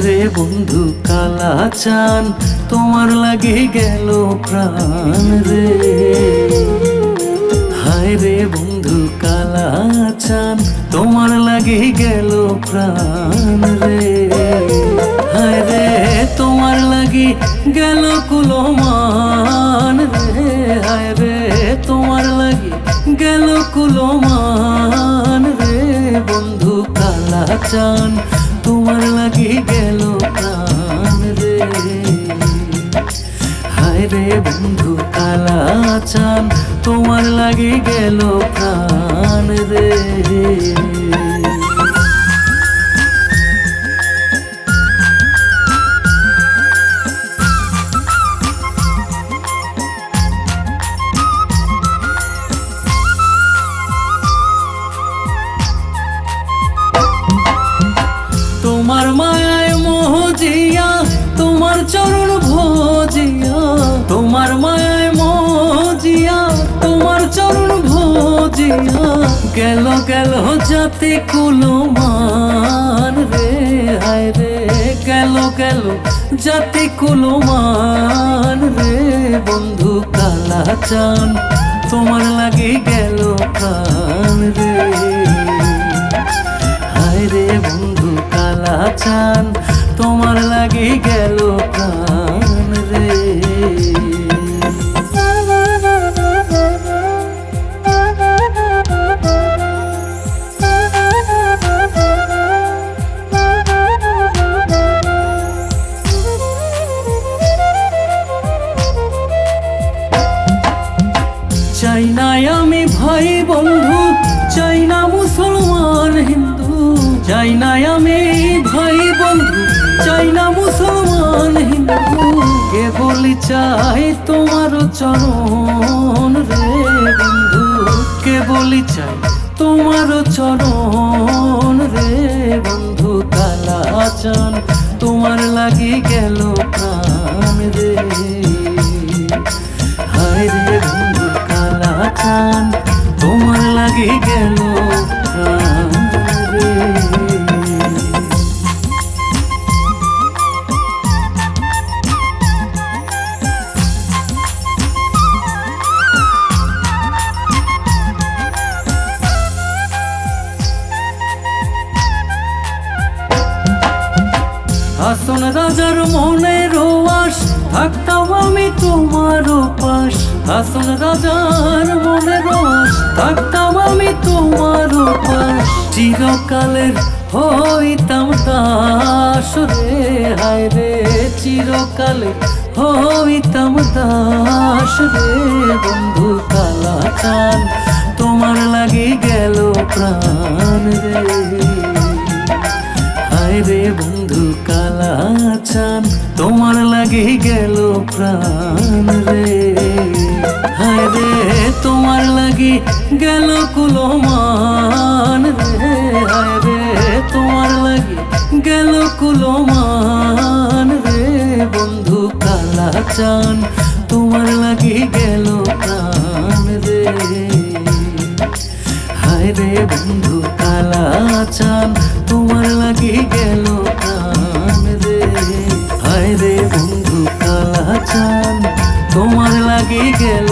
রে বন্ধু, কালা চান, তোমার লাগে গেল প্রাণ রে। হায় রে বন্ধু, কালা চান, তোমার লাগে গেল প্রাণ রে। হায় রে, তোমার লাগি গেল কুলমান রে। হায় রে, তোমার লাগি গেল কুলমান রে। বন্ধু, কালা চান লাগি গেল কান রে। হায় রে বন্ধু কালা চান তোমার লাগি গেল প্রাণ রে। চরণ ভোজিয়া, তোমার মায়ায় মজিয়া, তোমার চরণ ভোজিয়া গেল গেল জাতি কুলমান রে, হায় রে গেল গেল যাতে জাতি কুলমান রে, বন্ধু কালা চান তোমার লাগে গেল কান রে। হায় রে, বন্ধু কালা চান তোমার লাগি গেল প্রাণ রে। চাই না আমি ভাই বন্ধু, চাই না মুসলমান হিন্দু, চাই না আমি চাই তোমার চরণ রে বন্ধু। কে বলি চাই তোমার চরণ রে বন্ধু? কালা চান তোমার লাগি গেল প্রাণ রে। হায় রে বন্ধু, কালা চান তোমার লাগে গেল প্রাণ রে। হাসন রাজার মনের আস থাকতাম আমি তোমার পাশ হাসন রাজার মনের আস থাকতাম আমি তোমার পাশ চিরকালের হইতাম দাস রে, হায় রে চিরকালে হইতাম দাস রে। বন্ধু কালা চান তোমার লাগি গেল প্রাণ রে। হায় রে বন্ধু কালা চান তোমার লাগে গেল প্রাণ রে। হায় রে, তোমার লাগে গেল কুলমান রে। হায় রে, তোমার লাগে গেল কুলো মান রে। বন্ধু কালা চান তোমার লাগে গেল